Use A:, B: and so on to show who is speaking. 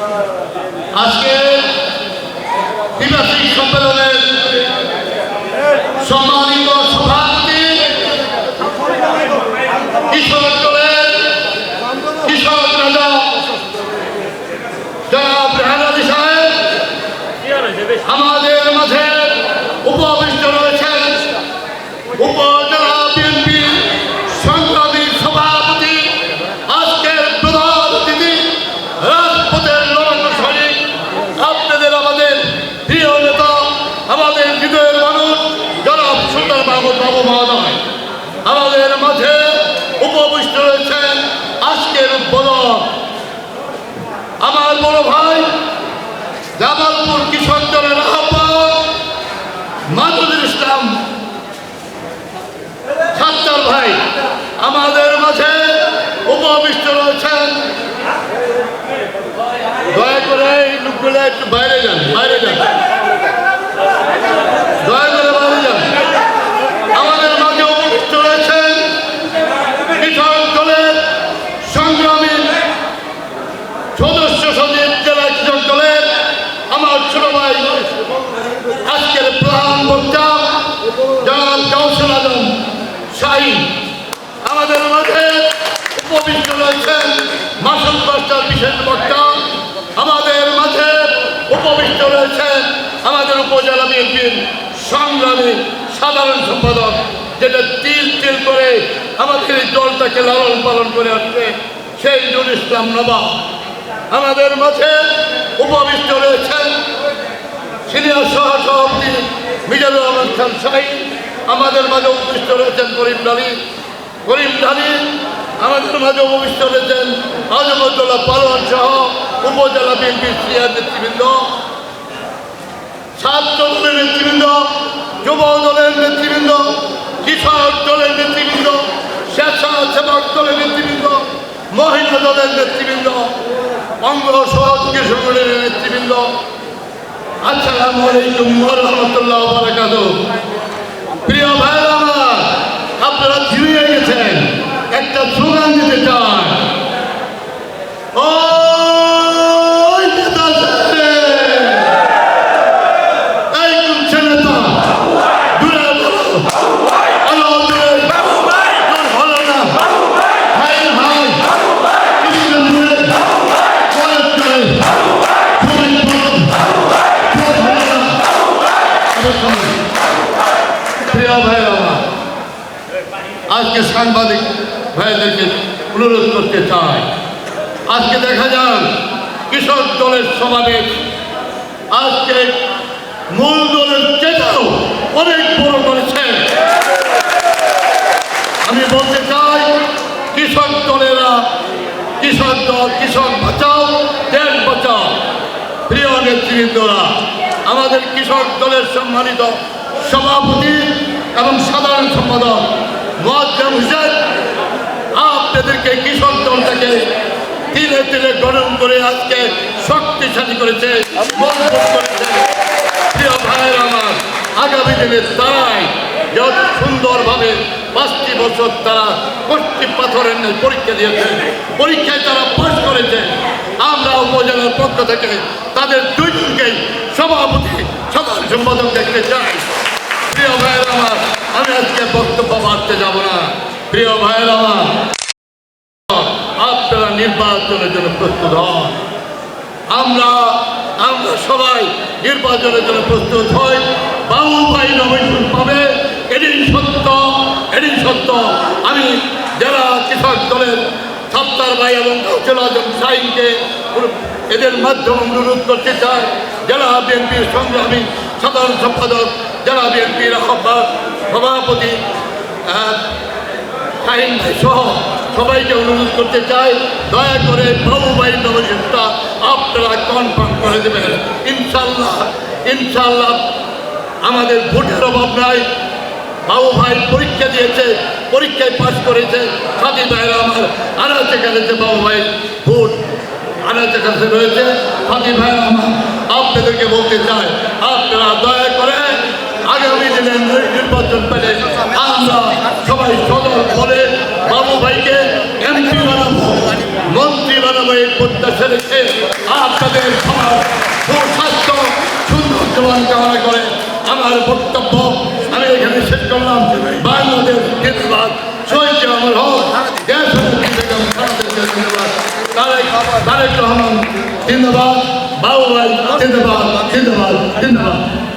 A: আজকে দ্বিবার্ষিক সম্মেলনের সম্মানিত সভাপতি কৃষক দলের কৃষক রাজা জনাব রেহান আলী সাহেব আমাদের মাঝে উপবিষ্ট রয়েছেন উপজেলা বিএনপি সংগ্রামী সভাপতি আজকের প্রধান অতিথি রাজপথের লড়াকু সৈনিক আপনাদের আমাদের প্রিয় নেতা আমাদের হৃদয়ের মানুষ জনাব সুলতান মাহমুদ বাবু মহোদয় আমাদের মাঝে উপবিষ্ট রয়েছেন আজকের উদ্বোধক আমার বড় ভাই জামালপুর কৃষক দলের আহ্বায়ক মাজুদুল ইসলাম সাত্তার ভাই, আমাদের মাঝে উপবিষ্ট রয়েছেন। দয়া করে এই লোকগুলো একটু বাইরে যান বাইরে যান। দয়া করে বাইরে যান। আমাদের মাঝে উপবিষ্ট রয়েছেন কৃষক দলের সংগ্রামী সদস্য সচিব জেলা কৃষক দলের আমার ছোট ভাই, আজকের জনাব আজম শাহী আমাদের মাঝে উপবিষ্ট রয়েছেন মাসুল মাস্টার বিশেষ বক্তা। আমাদের মাঝে উপবিষ্ট রয়েছেন আমাদের উপজেলা বিএনপির সংগ্রামী সাধারণ সম্পাদক, যেটা তিল তিল করে আমাদের এই দলটাকে লালন পালন করে আসছে, সেই নুর ইসলাম নবাব। আমাদের মাঝে উপবিষ্ট রয়েছেন সিনিয়র সহ সভাপতি মিজানুর রহমান খান শাহী আমাদের মাঝে উপবিষ্ট রয়েছেন করিম ডালি করিম ডালি আমাদের মাঝে উপবিষ্ট রয়েছেন আজমতুল্লাহ পালোয়ান সহ উপজেলা বিএনপির সিনিয়র নেতৃবৃন্দ ছাত্র দলের নেতৃবৃন্দ, যুব দলের নেতৃবৃন্দ কৃষক দলের নেতৃবৃন্দ, স্বেচ্ছাসেবক দলের নেতৃবৃন্দ, মহিলা দলের নেতৃবৃন্দ, অঙ্গ সহযোগী সংগঠনের নেতৃবৃন্দ। ওয়া রাহমাতুল্লাহি বারাকাতুহু। প্রিয় আমার আপনারা ঝিমিয়ে গেছেন একটা স্লোগান দিতে চান ওই নেতা সাহেব! প্রিয় ভাই আমার আজকে সাংবাদিক ভাইদেরকে অনুরোধ করতে চাই। আজকে দেখা যান কৃষক দলের সমাবেশ আজকে মূল দলের চেতাও অনেক বড় করেছে। আমি বলতে চাই, কৃষক দলেরা, কৃষক দল, কৃষক বাঁচাও, দেশ বাঁচাও। প্রিয় নেতৃবৃন্দরা, আমাদের কৃষক দলের সম্মানিত সভাপতি এবং সাধারণ সম্পাদক মোয়াজ্জম হুসেন, আপনাদেরকে কৃষক দলটাকে তিলে তিলে গরম করে আজকে শক্তিশালী করেছে করেছে। প্রিয় ভাইয়ের আমার, আগামী দিনে তারাই যত সুন্দরভাবে পাঁচটি বছর তারা কষ্টি পাথরের পরীক্ষা দিয়েছে, পরীক্ষায় তারা পাশ করেছে। আমরা উপজেলার পক্ষ থেকে তাদের দুইজনকেই সভাপতি, সাধারণ সম্পাদক দেখতে চাই প্রিয় ভাইয়ের আমার আমি আজকে বক্তব্য বাড়তে যাব না প্রিয় ভাইয়ের আমার আপনারা নির্বাচনের জন্য প্রস্তুত হন। আমরা আমরা সবাই নির্বাচনের জন্য প্রস্তুত হই। বাবু ভাই নমিনেশন পাবে, এটাই সত্য এটাই সত্য। আমি যারা কৃষক দলের সত্তার ভাই এবং আজম সাইনকে এদের মাধ্যমে অনুরোধ করতে চাই, যারা বিএনপির সংগ্রামী সাধারণ সম্পাদক, যারা বিএনপির আহ্বায়ক, সভাপতি আহ, সহ সবাইকে অনুরোধ করতে চাই দয়া করে বাবু ভাই নবজিৎটা আপনারা কনফার্ম করে দেবেন। ইনশাল্লাহ ইনশাল্লাহ আমাদের ভোটের অভাব নাই। বাবু ভাই পরীক্ষা দিয়েছে পরীক্ষায় পাস করেছে। সাথী ভাইরা আমার আনাচে কাছে বাবু ভাই ভোট আনাচে কাছে রয়েছে সাথী ভাইরা আমার আপনাদেরকে বলতে চাই আপনারা দয়া করে আগামী দিনে নির্বাচন পেলে আমরা সবাই সদল বলে বাবু ভাইকে এমপি বানাবো। মন্ত্রী বানাবো এই প্রত্যাশা রেখে আপনাদের সবার সুস্বাস্থ্য সুন্দর জীবন কামনা করে আমার বক্তব্য আমি এখানে শেষ করলাম। বাংলাদেশ জিন্দাবাদ। শহীদ আমার হোক। জিন্দাবাদ তারেক তারেক রহমান জিন্দাবাদ। বাবু ভাই, জিন্দাবাদ জিন্দাবাদ জিন্দাবাদ।